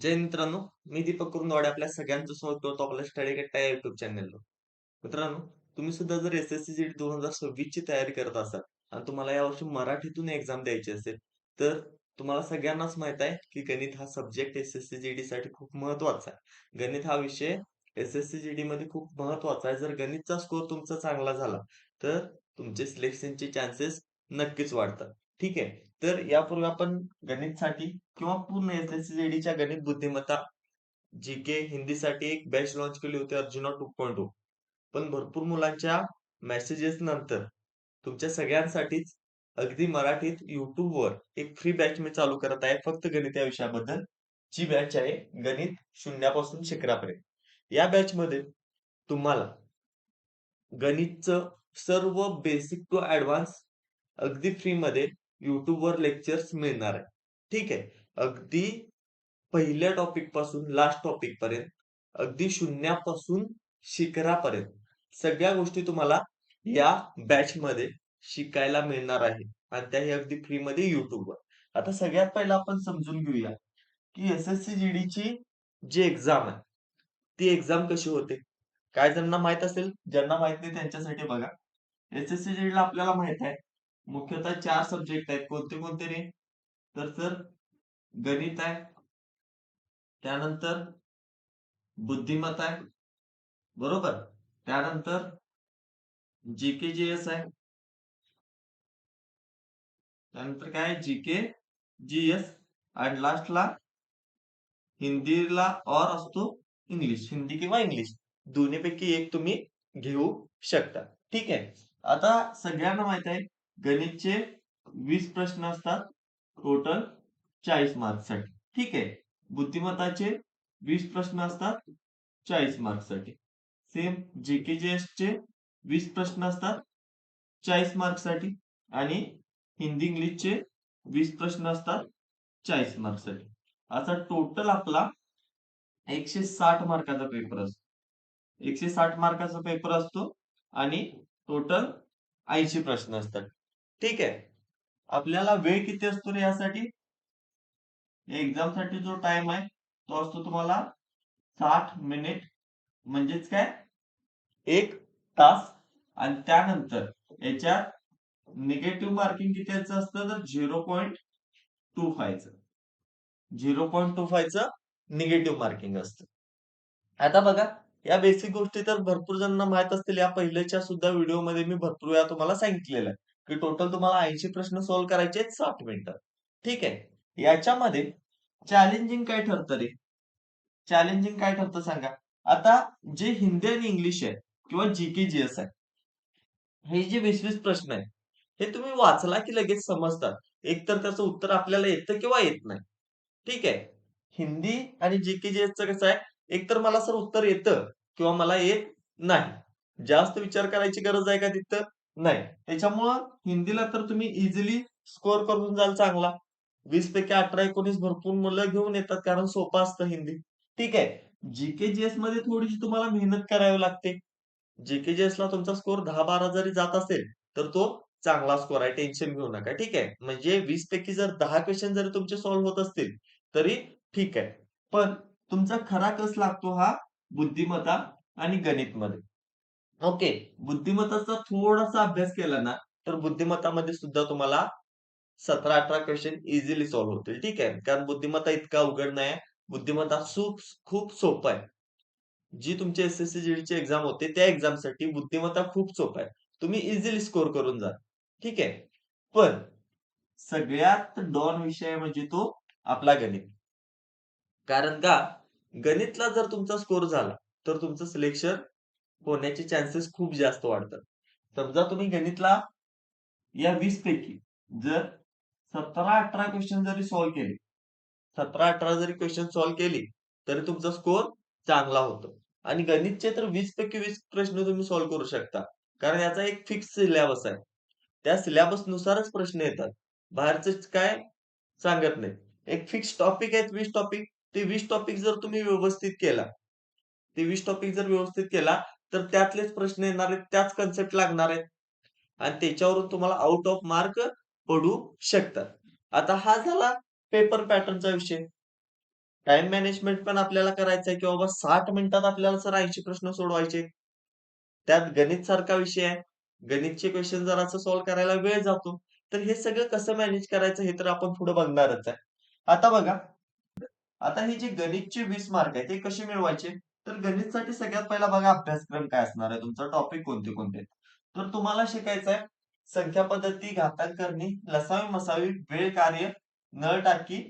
जय मित्रांनो, मी दीपक कुरुंदवाडे आपल्या सगळ्यांचं स्वागत करतो आपल्या स्टडी कट्टा या युट्यूब चॅनलवर. मित्रांनो, तुम्ही सुद्धा जर एस-एस-सी जी-डी 2026 ची तयारी करत असाल आणि तुम्हाला यावर्षी मराठीतून एक्झाम द्यायची असेल, तर तुम्हाला सगळ्यांनाच माहीत आहे, की गणित हा सब्जेक्ट एस-एस-सी जी-डीसाठी खूप महत्त्वाचा आहे. गणित हा विषय एस-एस-सी जी-डीमध्ये खूप महत्त्वाचा आहे. जर गणितचा स्कोर तुमचा चांगला झाला, तर तुमचे सिलेक्शनचे चान्सेस नक्कीच वाढतात. ठीक आहे. तर यापूर्वी आपण गणितसाठी किंवा पूर्ण एस-एस-सी जी-डीच्या गणित बुद्धिमत्ता, जी-के, हिंदीसाठी एक बॅच लॉन्च केली होती अर्जुना 2.0. पण भरपूर मुलांच्या मेसेजेस नंतर तुमच्या सगळ्यांसाठीच अगदी मराठीत वर एक फ्री बॅच मी चालू करत आहे फक्त गणित या विषयाबद्दल. जी बॅच आहे गणित शून्यापासून शिखरापर्यंत. या बॅच मध्ये तुम्हाला गणितचं सर्व बेसिक टू ऍडव्हान्स अगदी फ्रीमध्ये युट्यूबवर लेक्चर्स मिळणार आहे. ठीक आहे. अगदी पहिल्या टॉपिकपासून लास्ट टॉपिक पर्यंत, अगदी शून्यापासून शिखरापर्यंत सगळ्या गोष्टी तुम्हाला या बॅच मध्ये शिकायला मिळणार आहे आणि त्याही अगदी फ्रीमध्ये युट्यूबवर आता सगळ्यात पहिला आपण समजून घेऊया, की एस-एस-सी जी-डीची जी एक्झाम आहे, ती एक्झाम कशी होते? काय ज्यांना माहीत असेल, ज्यांना माहीत नाही त्यांच्यासाठी बघा. एस-एस-सी जी-डीला आपल्याला माहीत आहे, मुख्यतः चार सब्जेक्ट आहेत. कोणते-कोणते रे? तर सर गणित आहे. त्यानंतर बुद्धिमत्ता आहे. बरोबर? त्यानंतर जी-के, जी-एस आहे. त्यानंतर काय आहे? जी-के, जी-एस आणि लास्टला हिंदीला ऑर असतो इंग्लिश. हिंदी किंवा इंग्लिश दोन्हीपैकी एक तुम्ही घेऊ शकता. ठीक आहे. आता सगळ्यांना माहीत आहे गणितचे वीस प्रश्न असतात टोटल 40 मार्क्ससाठी. ठीक आहे. बुद्धिमत्ताचे वीस प्रश्न असतात 40 मार्क्ससाठी. सेम जी-के, जी-एसचे 20 प्रश्न असतात 40 मार्क्ससाठी आणि हिंदी, इंग्लिशचे वीस प्रश्न असतात 40 मार्क्ससाठी. असा टोटल आपला 160 मार्काचा पेपर असतो. 160 मार्काचा पेपर असतो आणि टोटल 80 प्रश्न असतात. ठीक आहे. आपल्याला वेळ किती असतो रे यासाठी? एक्झामसाठी जो टाइम आहे, तो असतो तुम्हाला साठ मिनिट म्हणजेच काय? एक तास आणि त्यानंतर याच्यात निगेटिव्ह मार्किंग किती याचं असतं तर झिरो पॉईंट टू फायचं झिरो पॉईंट टू फायचं निगेटिव्ह मार्किंग असतं. आता बघा, या बेसिक गोष्टी तर भरपूर जणांना माहीत असतील. या पहिल्याच्या सुद्धा व्हिडिओमध्ये मी भरपूर वेळा तुम्हाला सांगितलेलं आहे, की टोटल तुम्हाला 80 प्रश्न सॉल्व्ह करायचे आहेत साठ मिनिटं ठीक आहे. याच्यामध्ये चॅलेंजिंग काय ठरतं रे? चॅलेंजिंग काय ठरतं सांगा? आता जे हिंदी आणि इंग्लिश आहे किंवा जी-के, जी-एस आहे. हे जे वीस वीस प्रश्न आहे हे तुम्ही वाचला की लगेच समजतात. एकतर त्याचं उत्तर आपल्याला येतं किंवा येत नाही. ठीक आहे. हिंदी आणि जी-के, जी-एसचं कसं आहे, एकतर मला सर उत्तर येतं किंवा मला येत नाही. जास्त विचार करायची गरज आहे का तिथं? नाही. त्याच्यामुळं हिंदीला तर तुम्ही इझिली स्कोअर करून जाल चांगला. वीस पैकी 18-19 भरपूर मुलं घेऊन येतात कारण सोपं असतं हिंदी. ठीक आहे. जी-के, थोडीशी तुम्हाला मेहनत करावी लागते. जी-के, तुमचा स्कोर दहा बारा जरी जात असेल, तर तो चांगला स्कोर आहे. टेन्शन घेऊ नका. ठीक आहे. म्हणजे वीस पैकी जर दहा क्वेश्चन जरी तुमचे सॉल्व्ह होत असतील, तरी ठीक आहे. पण तुमचा खरा कस लागतो हा बुद्धिमत्ता आणि गणितमध्ये. ओके. बुद्धिमत्ताचा थोडासा अभ्यास केला ना, तर बुद्धिमत्तामध्ये सुद्धा तुम्हाला सतरा अठरा क्वेश्चन इझिली सॉल्व्ह होतील. ठीक आहे. कारण बुद्धिमत्ता इतका अवघड नाही बुद्धिमत्ता खूप खूप सोपं आहे. जी तुमची एस-एस-सी जी-डीची एक्झाम होते, त्या एक्झामसाठी बुद्धिमत्ता खूप सोपं आहे. तुम्ही इझिली स्कोर करून जा ठीक आहे. पण सगळ्यात डॉन विषय म्हणजे तो आपला गणित. कारण का? गणितला जर तुमचा स्कोर झाला, तर तुमचं सिलेक्शन होण्याचे चान्सेस खूप जास्त वाढतात. समजा तुम्ही गणितला या वीस पैकी जर सतरा अठरा क्वेश्चन जरी सॉल्व्ह केले, 17-18 जरी क्वेश्चन सॉल्व्ह केले तरी तुमचा स्कोअर चांगला होतो. आणि गणितचे तर वीस पैकी वीस प्रश्न तुम्ही सॉल्व्ह करू शकता. कारण याचा एक फिक्स सिलेबस आहे. त्या सिलॅबसनुसारच प्रश्न येतात. बाहेरचे काय सांगत नाही. एक फिक्स टॉपिक आहेत वीस टॉपिक. ते वीस टॉपिक जर तुम्ही व्यवस्थित केला, ते वीस टॉपिक जर व्यवस्थित केला, तर त्यातलेच प्रश्न येणार आहेत, त्याच कन्सेप्ट लागणार आहेत. आणि त्याच्यावरून तुम्हाला आउट ऑफ मार्क पडू शकतात. आता हा झाला पेपर पॅटर्नचा विषय. टाइम मॅनेजमेंट पण आपल्याला करायचं आहे की बाबा साठ मिनिटात आपल्याला सर ऐंशी प्रश्न सोडवायचे. त्यात गणित सारखा विषय आहे. गणितचे क्वेश्चन जर असं सॉल्व्ह करायला वेळ जातो तर हे सगळं कसं मॅनेज करायचं हे तर आपण पुढे बघणारच आहे. आता बघा आता हे जे गणितचे वीस मार्क आहे ते कसे मिळवायचे? तर गणितसाठी सगळ्यात पहिला बघा अभ्यासक्रम काय असणार आहे? तुमचा टॉपिक कोणते कोणते? तर तुम्हाला शिकायचं आहे संख्या पद्धती घातांकरणी लसावी मसावी वेळ कार्य नळ टाकी.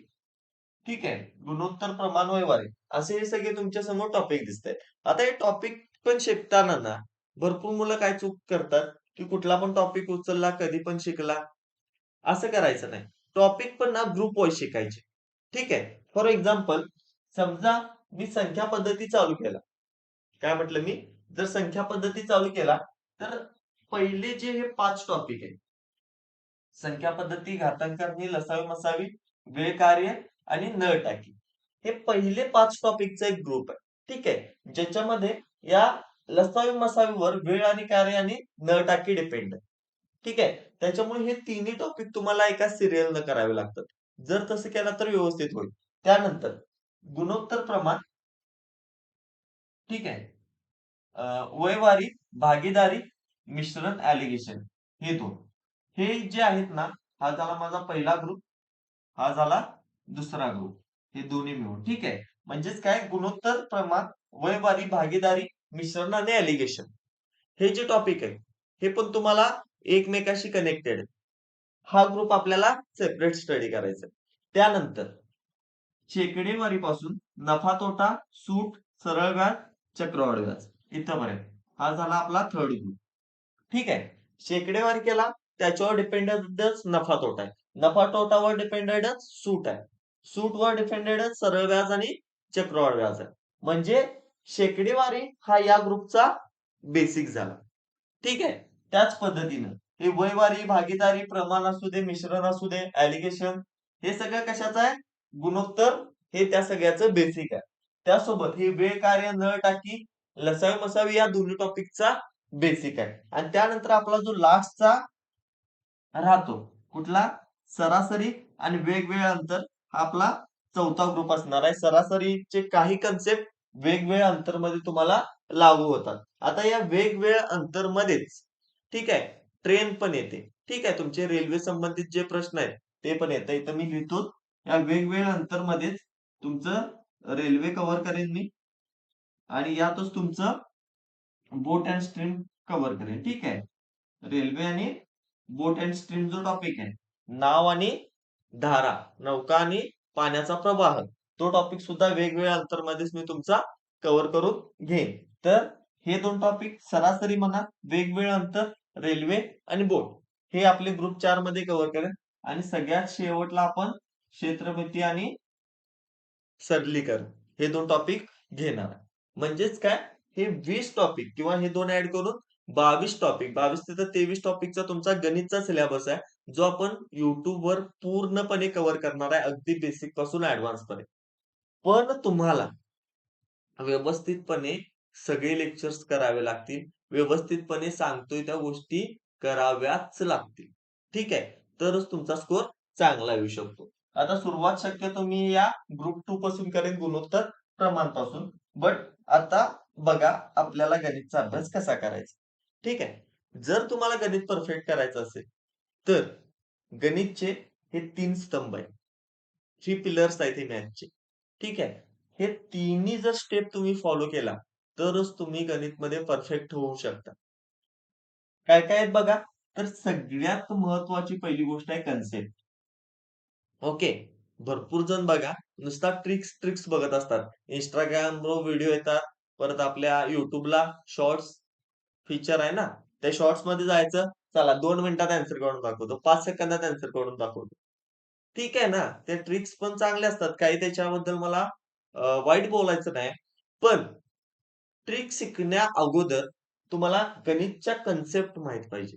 ठीक आहे? गुणोत्तर प्रमाण वैवारी. असे हे सगळे तुमच्यासमोर टॉपिक दिसत आहेत आता हे टॉपिक पण शिकताना ना भरपूर मुलं काय चूक करतात की कुठला पण टॉपिक उचलला कधी पण शिकला असं करायचं नाही. टॉपिक पण ना ग्रुप वाईज शिकायचे. ठीक आहे? फॉर एक्झाम्पल समजा मी संख्या पद्धती चालू केला. काय म्हटलं मी? जर संख्या पद्धती चालू केला तर पहिले जे हे पाच टॉपिक आहे संख्या पद्धती घातांकरणी लसावी मसावी वेळ कार्य आणि न टाकी. हे पहिले पाच टॉपिकचा एक ग्रुप आहे. ठीक आहे? ज्याच्यामध्ये या लसावी मसावीवर वेळ आणि कार्य आणि न टाकी डिपेंड आहे. ठीक आहे? त्याच्यामुळे हे तिन्ही टॉपिक तुम्हाला एका सिरियल न करावे लागतात. जर तसं केलं तर व्यवस्थित होईल. त्यानंतर गुणोत्तर प्रमाण ठीक आहे. वयवारी भागीदारी मिश्रण ऍलिगेशन हे दोन. हे जे आहेत ना हा झाला माझा पहिला ग्रुप हा झाला दुसरा ग्रुप हे दोन्ही मिळून. ठीक आहे. म्हणजेच काय? गुणोत्तर प्रमाण वयवारी भागीदारी मिश्रण आणि ऍलिगेशन हे जे टॉपिक आहे हे पण तुम्हाला एकमेकाशी कनेक्टेड हा ग्रुप आपल्याला सेपरेट स्टडी करायचा त्यानंतर शेकडेवारीपासून नफा तोटा सूट सरळ व्याज चक्रवाढ व्याज इथपर्यंत. हा झाला आपला थर्ड ग्रुप ठीक आहे. शेकडेवारी केला त्याच्यावर डिपेंडेडच नफा तोटा आहे. नफा तोटावर डिपेंडेडच सूट आहे. सूटवर डिपेंडेडच सरळ व्याज आणि चक्रवाढ व्याज आहे. म्हणजे शेकडेवारी हा या ग्रुपचा बेसिक झाला. ठीक आहे. त्याच पद्धतीनं. हे वयवारी भागीदारी प्रमाण असू दे मिश्रण असू दे ऍलिगेशन हे सगळं कशाचं आहे? गुणोत्तर हे त्या सगळ्याचं बेसिक आहे. त्यासोबत हे वेळ कार्य न टाकी लसावी मसावी या दोन्ही टॉपिकचा बेसिक आहे. आणि त्यानंतर आपला जो लास्टचा राहतो कुठला? सरासरी आणि वेगवेगळ्या अंतर हा आपला चौथा ग्रुप असणार आहे. सरासरीचे काही कन्सेप्ट वेगवेगळ्या अंतरमध्ये तुम्हाला लागू होतात. आता या वेगवेगळ्या अंतर मध्येच ठीक आहे ट्रेन पण येते. ठीक आहे तुमचे रेल्वे संबंधित जे प्रश्न आहेत ते पण येतं. इथं मी लिहितो या वेगवेगळ्या अंतर मध्येच तुमचं रेल्वे कव्हर करेन मी. आणि यातच तुमचं बोट अँड स्ट्रीम कव्हर करेन. ठीक आहे? रेल्वे आणि बोट अँड स्ट्रीम जो टॉपिक आहे नाव आणि धारा नौका आणि पाण्याचा प्रवाह तो टॉपिक सुद्धा वेगवेगळ्या अंतरमध्येच मी तुमचा कव्हर करून घेईन. तर हे दोन टॉपिक सरासरी म्हणा वेगवेगळं अंतर रेल्वे आणि बोट हे आपले ग्रुप चारमध्ये कव्हर करेन. आणि सगळ्यात शेवटला आपण क्षेत्रमिती आणि सरलीकरण. हे दोन टॉपिक घेणार. आहे. म्हणजेच काय? हे वीस टॉपिक किंवा हे दोन ऍड करून बावीस टॉपिक बावीस ते तेवीस टॉपिकचा तुमचा गणितचा सिलेबस आहे जो आपण युट्यूबवर पूर्णपणे कव्हर करणार आहे अगदी बेसिकपासून ऍडव्हान्स पर्यंत. पण तुम्हाला व्यवस्थितपणे सगळे लेक्चर्स करावे लागतील व्यवस्थितपणे सांगतोय त्या गोष्टी कराव्याच लागतील. ठीक आहे? तरच तुमचा स्कोर चांगला येऊ शकतो. आता सुरुवात शक्यतो मी या ग्रुप टू पासून करेन गुणोत्तर प्रमाणपासून बट आता बघा आपल्याला गणितचा अभ्यास कसा करायचा. ठीक आहे? जर तुम्हाला गणित परफेक्ट करायचं असेल तर गणितचे हे तीन स्तंभ आहेत. थ्री पिलर्स आहेत हे मॅथचे ठीक आहे? हे तिन्ही जर स्टेप तुम्ही फॉलो केला तरच तुम्ही गणितमध्ये परफेक्ट होऊ शकता. काय काय आहेत बघा? तर सगळ्यात महत्वाची पहिली गोष्ट आहे कन्सेप्ट ओके. भरपूर जण बघा. नुसता ट्रिक्स ट्रिक्स बघत असतात. इंस्टाग्रामवर व्हिडिओ येतात. परत आपल्या युट्यूबला शॉर्ट्स फीचर आहे ना? त्या शॉर्ट्समध्ये जायचं. चला दोन मिनिटात आन्सर करून दाखवतो. पाच सेकंदात आन्सर करून दाखवतो. ठीक आहे ना? ते ट्रिक्स पण चांगले असतात. काही त्याच्याबद्दल मला वाईट बोलायचं नाही. पण ट्रिक शिकण्या अगोदर तुम्हाला गणितच्या कन्सेप्ट माहीत पाहिजे.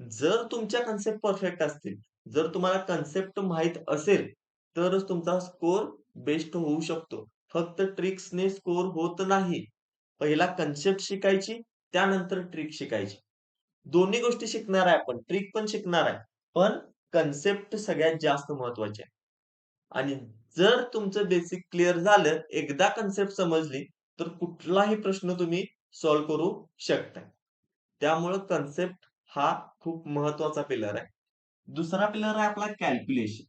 जर तुमच्या कन्सेप्ट परफेक्ट असतील जर तुम्हाला कन्सेप्ट माहीत असेल तरच तुमचा स्कोर बेस्ट होऊ शकतो. फक्त ट्रिक्सने स्कोर होत नाही. पहिला कन्सेप्ट शिकायची त्यानंतर ट्रिक शिकायची. दोन्ही गोष्टी शिकणार आहे आपण. ट्रिक पण शिकणार आहे. पण कन्सेप्ट सगळ्यात जास्त महत्त्वाचे आहे. आणि जर तुमचं बेसिक क्लिअर झालं, एकदा कन्सेप्ट समजली, तर कुठलाही प्रश्न तुम्ही सॉल्व्ह करू शकता. त्यामुळं कन्सेप्ट हा खूप महत्त्वाचा पिलर आहे. दुसरा पिलर आहे आपला कॅल्क्युलेशन.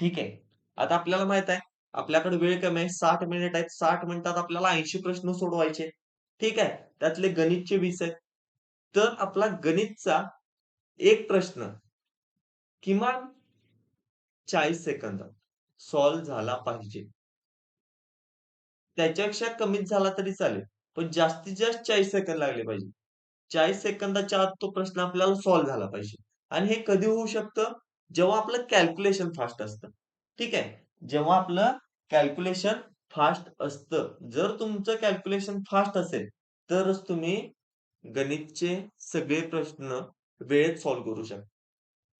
ठीक आहे. आता आपल्याला माहीत आहे, आपल्याकडे वेळ कमी आहे. साठ मिनिट आहेत. साठ मिनिटात आपल्याला 80 प्रश्न सोडवायचे. ठीक आहे. त्यातले गणितचे वीस आहेत. तर आपला गणितचा एक प्रश्न किमान 40 सेकंदात सॉल्व्ह झाला पाहिजे. त्याच्यापेक्षा कमीच झाला तरी चालेल. पण जास्तीत जास्त 40 सेकंद लागले पाहिजे. 40 सेकंदाच्या आत तो प्रश्न आपल्याला सॉल्व्ह झाला पाहिजे. आणि हे कधी होऊ शकतं? जेव्हा आपलं कॅल्क्युलेशन फास्ट असतं. ठीक आहे. जेव्हा आपलं कॅल्क्युलेशन फास्ट असतं. जर तुमचं कॅल्क्युलेशन फास्ट असेल, तरच तुम्ही गणितचे सगळे प्रश्न वेळेत सॉल्व्ह करू शकता.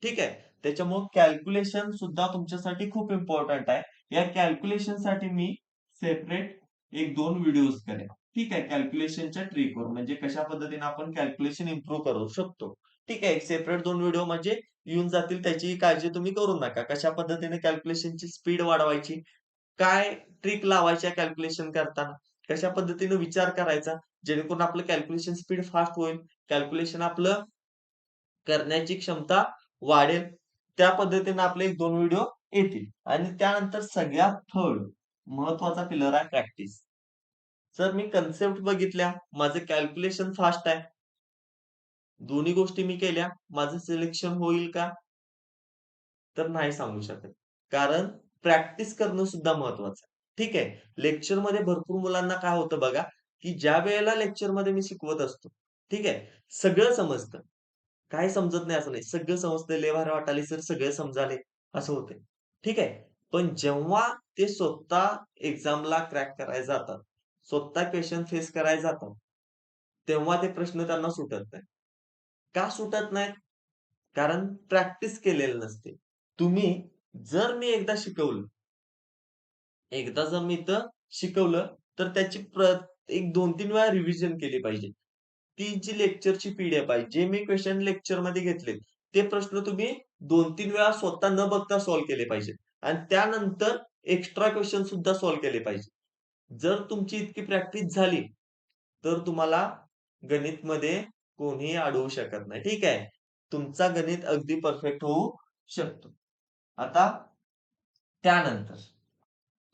ठीक आहे. त्याच्यामुळे कॅल्क्युलेशन सुद्धा तुमच्यासाठी खूप इम्पॉर्टंट आहे. या कॅल्क्युलेशनसाठी मी सेपरेट 1-2 व्हिडिओज करेन. ठीक आहे. कॅल्क्युलेशनच्या ट्रिकवर म्हणजे कशा पद्धतीने आपण कॅल्क्युलेशन इम्प्रूव्ह करू शकतो. ठीक आहे. सेपरेट दोन व्हिडिओ म्हणजे येऊन जातील त्याची काळजी तुम्ही करू नका. कशा पद्धतीने कॅल्क्युलेशनची स्पीड वाढवायची, काय ट्रिक लावायच्या कॅल्क्युलेशन करताना, कशा पद्धतीने विचार करायचा, जेणेकरून आपलं कॅल्क्युलेशन स्पीड फास्ट होईल. कॅल्क्युलेशन आपलं करण्याची क्षमता वाढेल. त्या पद्धतीने आपले 1-2 व्हिडिओ येतील. आणि त्यानंतर सगळ्यात थर्ड महत्त्वाचा पिलर आहे प्रॅक्टिस. जर मी कन्सेप्ट बघितल्या, माझं कॅल्क्युलेशन फास्ट आहे. दोन्ही गोष्टी मी केल्या, माझं सिलेक्शन होईल का? तर नाही सांगू शकत. कारण प्रॅक्टिस करणं सुद्धा महत्वाचं आहे. ठीक आहे. लेक्चरमध्ये भरपूर मुलांना काय होतं बघा, की ज्या वेळेला लेक्चरमध्ये मी शिकवत असतो. ठीक आहे. सगळं समजतं. काही समजत नाही असं नाही. सगळं समजतं लय वाटाले सर सगळं समजाले असं होतंय. ठीक आहे. पण जेव्हा ते स्वतः एक्झामला क्रॅक करायला जातात, स्वतः क्वेश्चन फेस करायला जातात, तेव्हा ते प्रश्न त्यांना सुटत नाही का सुटत नाहीत? कारण प्रॅक्टिस केलेली नसते. तुम्ही जर मी एकदा शिकवलं एकदा जर मी इथं शिकवलं, तर त्याची प्र एक 2-3 वेळा रिव्हिजन केली पाहिजे. ती जी लेक्चरची पिढी आहे, जे मी क्वेश्चन लेक्चरमध्ये घेतलेत, ते प्रश्न तुम्ही 2-3 वेळा स्वतः न बघता सॉल्व्ह केले पाहिजेत. आणि त्यानंतर एक्स्ट्रा क्वेश्चन सुद्धा सॉल्व्ह केले पाहिजे. जर तुमची इतकी प्रॅक्टिस झाली, तर तुम्हाला गणितमध्ये कोणीही अडवू शकत नाही. ठीक आहे. तुमचा गणित अगदी परफेक्ट होऊ शकतो. आता त्यानंतर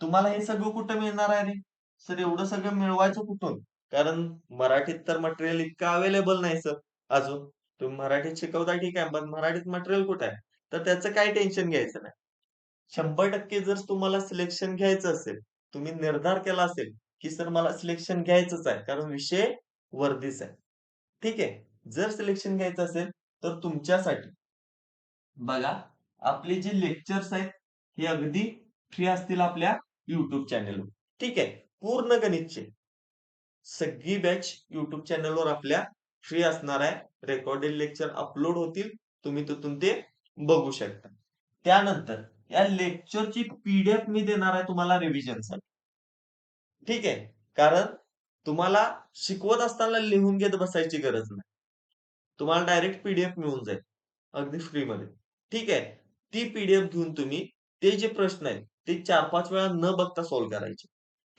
तुम्हाला हे सगळं कुठं मिळणार आहे रे? सर एवढं सगळं मिळवायचं कुठून? कारण मराठीत तर मटेरियल इतकं अवेलेबल नाही सर अजून. तुम्ही मराठीत शिकवताय ठीक आहे, पण मराठीत मटेरियल कुठे आहे? तर त्याचं काही टेन्शन घ्यायचं नाही. 100% जर तुम्हाला सिलेक्शन घ्यायचं असेल, तुम्ही निर्धार केला असेल, की सर मला सिलेक्शन घ्यायचंच आहे, कारण विषय वर्दीच आहे. ठीक आहे. जर सिलेक्शन घ्यायचं असेल, तर तुमच्यासाठी बघा, आपले जे लेक्चर्स आहेत, हे अगदी फ्री असतील आपल्या युट्यूब चॅनेलवर. ठीक आहे. पूर्ण गणितचे. सगळी बॅच युट्यूब चॅनेलवर आपल्या फ्री असणार आहे. रेकॉर्डेड लेक्चर अपलोड होतील. तुम्ही तिथून ते बघू शकता. त्यानंतर या लेक्चरची पीडीएफ मी देणार आहे तुम्हाला रिव्हिजनसाठी. ठीक आहे. कारण तुम्हाला शिकवत असताना लिहून घेत बसायची गरज नाही. तुम्हाला डायरेक्ट पीडीएफ मिळून जाईल. अगदी फ्रीमध्ये. ठीक आहे. ती पीडीएफ घेऊन तुम्ही ते जे प्रश्न आहेत, ते 4-5 वेळा न बघता सॉल्व्ह करायचे.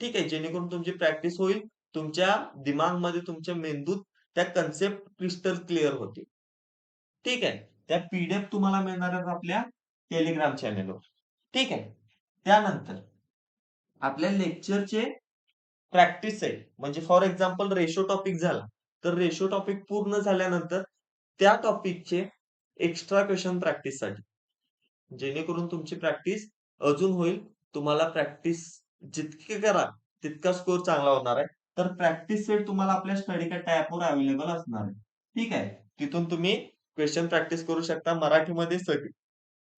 ठीक आहे. जेणेकरून तुमची प्रॅक्टिस होईल. तुमच्या दिमागमध्ये, तुमच्या मेंदूत त्या कन्सेप्ट क्रिस्टल क्लिअर होतील. ठीक आहे. त्या पीडीएफ तुम्हाला मिळणार आहेत आपल्या टेलिग्राम चॅनेलवर. ठीक आहे. त्यानंतर आपल्या लेक्चरचे प्रॅक्टिस सेट म्हणजे फॉर एक्झाम्पल रेशो टॉपिक झाला, तर रेशो टॉपिक पूर्ण झाल्यानंतर त्या टॉपिकचे एक्स्ट्रा क्वेशन प्रॅक्टिससाठी. जेणेकरून तुमची प्रॅक्टिस अजून होईल. तुम्हाला प्रॅक्टिस जितकी करा तितका स्कोर चांगला होणार आहे. तर प्रॅक्टिस सेट तुम्हाला आपल्या स्टडी टॅपवर अवेलेबल असणार आहे. ठीक आहे. तिथून तुम्ही क्वेश्चन प्रॅक्टिस करू शकता. मराठीमध्ये सगळे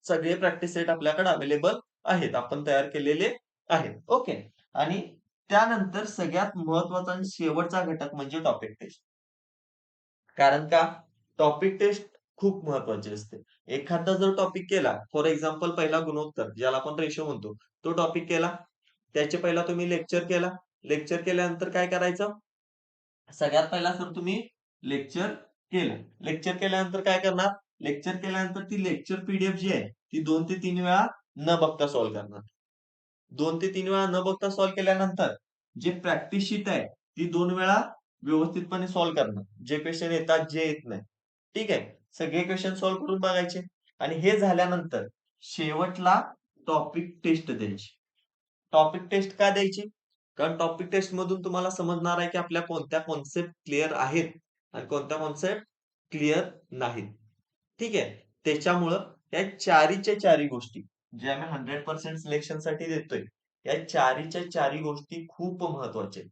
सगळे प्रॅक्टिस सेट आपल्याकडे अवेलेबल आहेत. आपण तयार केलेले आहेत. ओके. आणि त्यानंतर सगळ्यात महत्त्वाचा आणि शेवटचा घटक म्हणजे टॉपिक टेस्ट. कारण का? टॉपिक टेस्ट खूप महत्वाची असते. एखादा जर टॉपिक केला, फॉर एक्झाम्पल पहिला गुणोत्तर, ज्याला आपण रेशो म्हणतो, तो टॉपिक केला. त्याचे पहिला तुम्ही लेक्चर केला. लेक्चर केल्यानंतर काय करायचं? सगळ्यात पहिला सर तुम्ही लेक्चर केलं. लेक्चर केल्यानंतर काय करणार? लेक्चर केल्यानंतर ती लेक्चर पीडीएफ जी आहे, ती दोन ते तीन वेळा न बघता सॉल्व्ह करणार. दोन ते तीन वेळा न बघता सॉल्व्ह केल्यानंतर जे प्रॅक्टिस शीट आहे ती दोन वेळा व्यवस्थितपणे सॉल्व्ह करणं. जे क्वेश्चन येतात जे येत नाही. ठीक आहे? सगळे क्वेश्चन सॉल्व्ह करून बघायचे. आणि हे झाल्यानंतर शेवटला टॉपिक टेस्ट द्यायची. टॉपिक टेस्ट का द्यायची? कारण टॉपिक टेस्ट मधून तुम्हाला समजणार आहे की आपल्या कोणत्या कॉन्सेप्ट क्लिअर आहेत आणि कोणत्या कॉन्सेप्ट क्लिअर नाहीत. ठीक आहे? त्याच्यामुळं या चारीच्या चारी गोष्टी. जे आम्ही हंड्रेड पर्सेंट सिलेक्शनसाठी देतोय या चारीच्या चारी गोष्टी खूप महत्त्वाच्या आहेत.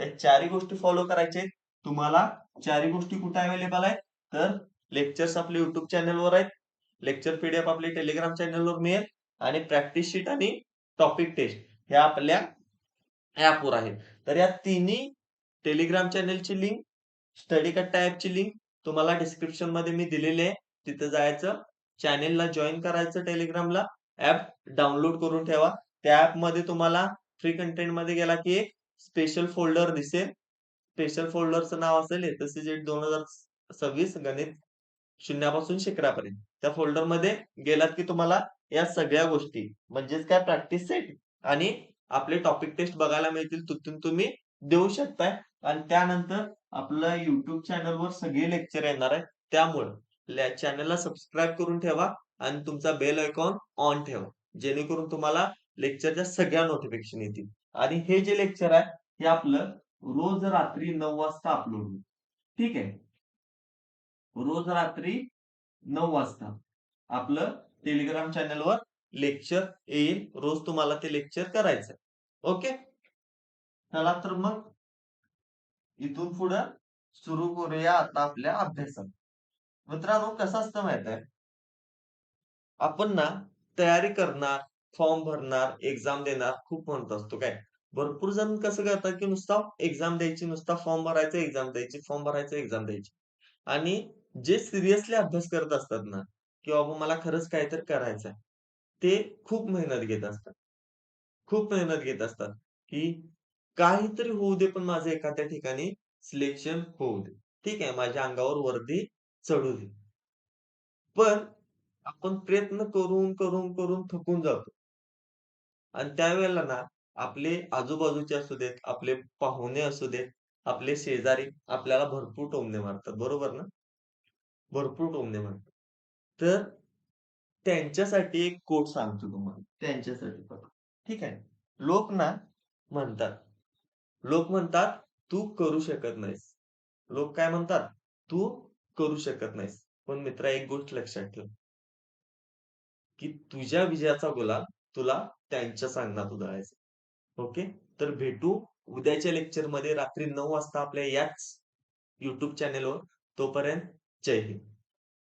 या चारी गोष्टी फॉलो करायचे तुम्हाला चारी गोष्टी कुठे अवेलेबल आहेत? तर लेक्चर्स आपले युट्यूब चॅनलवर आहेत. लेक्चर पीडीएफ आपले टेलिग्राम चॅनलवर मिळेल. आणि प्रॅक्टिस शीट आणि टॉपिक टेस्ट ह्या आपल्या ऍपवर आहेत. तर या तिन्ही टेलिग्राम चॅनलची लिंक स्टडी कट्टा ऍपची लिंक तुम्हाला डिस्क्रिप्शनमध्ये मी दिलेली आहे. तिथे जायचं. चॅनेलला जॉईन करायचं टेलिग्रामला ऍप डाउनलोड करून ठेवा. त्या ऍपमध्ये तुम्हाला फ्री कंटेंटमध्ये गेला की एक स्पेशल फोल्डर दिसेल. स्पेशल फोल्डरचं नाव असेल एसएससी दोन हजार सव्वीस गणित शून्यापासून शिकरापर्यंत त्या फोल्डरमध्ये गेलात की तुम्हाला या सगळ्या गोष्टी म्हणजेच काय प्रॅक्टिस सेट आणि आपले टॉपिक टेस्ट बघायला मिळतील तिथून तुम्ही देऊ शकताय. आणि त्यानंतर आपलं युट्यूब चॅनलवर सगळे लेक्चर येणार आहे त्यामुळं चॅनलला सबस्क्राईब करून ठेवा. आणि तुमचा बेल आयकॉन ऑन ठेवा जेणेकरून तुम्हाला लेक्चरच्या सगळ्या नोटिफिकेशन येतील. आणि हे जे लेक्चर आहे हे आपलं रोज रात्री नऊ वाजता अपलोड होईल. ठीक आहे? रोज रात्री नऊ वाजता आपलं टेलिग्राम चॅनलवर लेक्चर येईल रोज तुम्हाला ते लेक्चर करायचं ओके? चला तर मग इथून पुढं सुरू करूया आता आपल्या अभ्यासात. मित्रांनो कसं असतं माहीत आहे? आपण ना तयारी करणार फॉर्म भरणार एक्झाम देणार खूप म्हणत असतो काय? भरपूर जण कसं करतात की नुसता एक्झाम द्यायची नुसता फॉर्म भरायचा एक्झाम द्यायची फॉर्म भरायचं एक्झाम द्यायची. आणि जे सिरियसली अभ्यास करत असतात ना की बाबा मला खरंच काहीतरी करायचंय ते खूप मेहनत घेत असतात. खूप मेहनत घेत असतात की काहीतरी होऊ दे पण माझं एखाद्या ठिकाणी सिलेक्शन होऊ दे. ठीक आहे माझ्या अंगावर वर्दी चढू दे. पण आपण प्रयत्न करून करून करून थकून जातो. आणि त्यावेळेला ना आपले आजूबाजूचे असू देत आपले पाहुणे असू देत आपले शेजारी आपल्याला भरपूर टोमणे मारतात. बरोबर ना? भरपूर टोमणे मारतात. तर त्यांच्यासाठी एक कोट सांगतो तुम्हाला. त्यांच्यासाठी ठीक आहे? लोक ना म्हणतात. लोक म्हणतात तू करू शकत नाहीस. लोक काय म्हणतात? तू करू शकत नाहीस. पण मित्रा एक गोष्ट लक्षात ठेव. की तुझ्या विजयाचा गुलाल तुला त्यांच्या सांगण्यात उधळायचा. ओके? तर भेटू उद्याच्या लेक्चरमध्ये रात्री नऊ वाजता आपल्या याच युट्यूब चॅनेलवर तोपर्यंत जय हिंद.